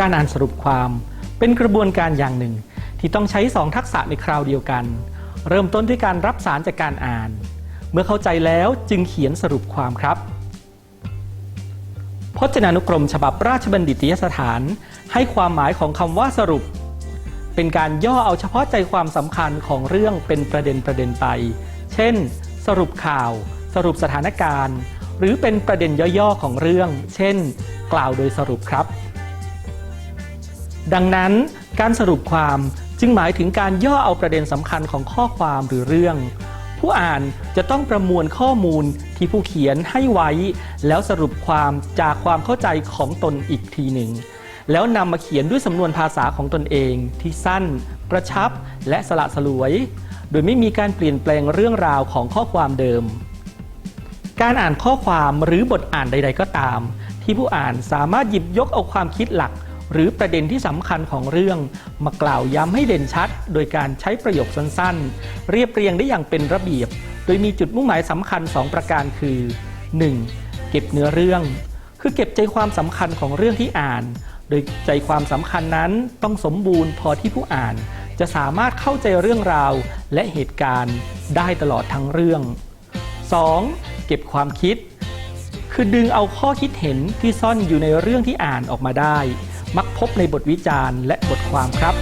การอ่านสรุปความเป็นกระบวนการอย่างหนึ่ง ที่ต้องใช้สองทักษะในคราวเดียวกัน เริ่มต้นด้วยการรับสารจากการอ่าน เมื่อเข้าใจแล้วจึงเขียนสรุปความครับพจนานุกรมฉบับราชบัณฑิตยสถาน ให้ความหมายของคำว่าสรุป เป็นการย่อเอาเฉพาะใจความสำคัญของเรื่องเป็นประเด็นประเด็นไป เช่น สรุปข่าว สรุปสถานการณ์ หรือเป็นประเด็นย่อๆของเรื่อง เช่น กล่าวโดยสรุปครับ ดังนั้นการสรุปความจึงหมายถึงการย่อเอาประเด็นสำคัญของข้อความหรือเรื่อง ผู้อ่านจะต้องประมวลข้อมูลที่ผู้เขียนให้ไว้ แล้วสรุปความจากความเข้าใจของตนอีกทีหนึ่ง แล้วนำมาเขียนด้วยสำนวนภาษาของตนเองที่สั้น กระชับ และสละสลวย โดยไม่มีการเปลี่ยนแปลงเรื่องราวของข้อความเดิม การอ่านข้อความหรือบทอ่านใด ๆ ก็ตาม ที่ผู้อ่านสามารถหยิบยกเอาความคิดหลัก หรือประเด็นที่สำคัญของเรื่อง มากล่าวย้ำให้เด่นชัด โดยการใช้ประโยคสั้นๆ เรียบเรียงได้อย่างเป็นระเบียบ โดยมีจุดมุ่งหมายสำคัญ 2 ประการคือ 1. เก็บเนื้อเรื่อง คือเก็บใจความสำคัญของเรื่องที่อ่าน โดยใจความสำคัญนั้นต้องสมบูรณ์พอที่ผู้อ่าน จะสามารถเข้าใจเรื่องราวและเหตุการณ์ได้ตลอดทั้งเรื่อง 2. เก็บความคิด คือดึงเอาข้อคิดเห็นที่ซ่อนอยู่ในเรื่องที่อ่านออกมาได้ มักพบในบทวิจารณ์และบทความครับ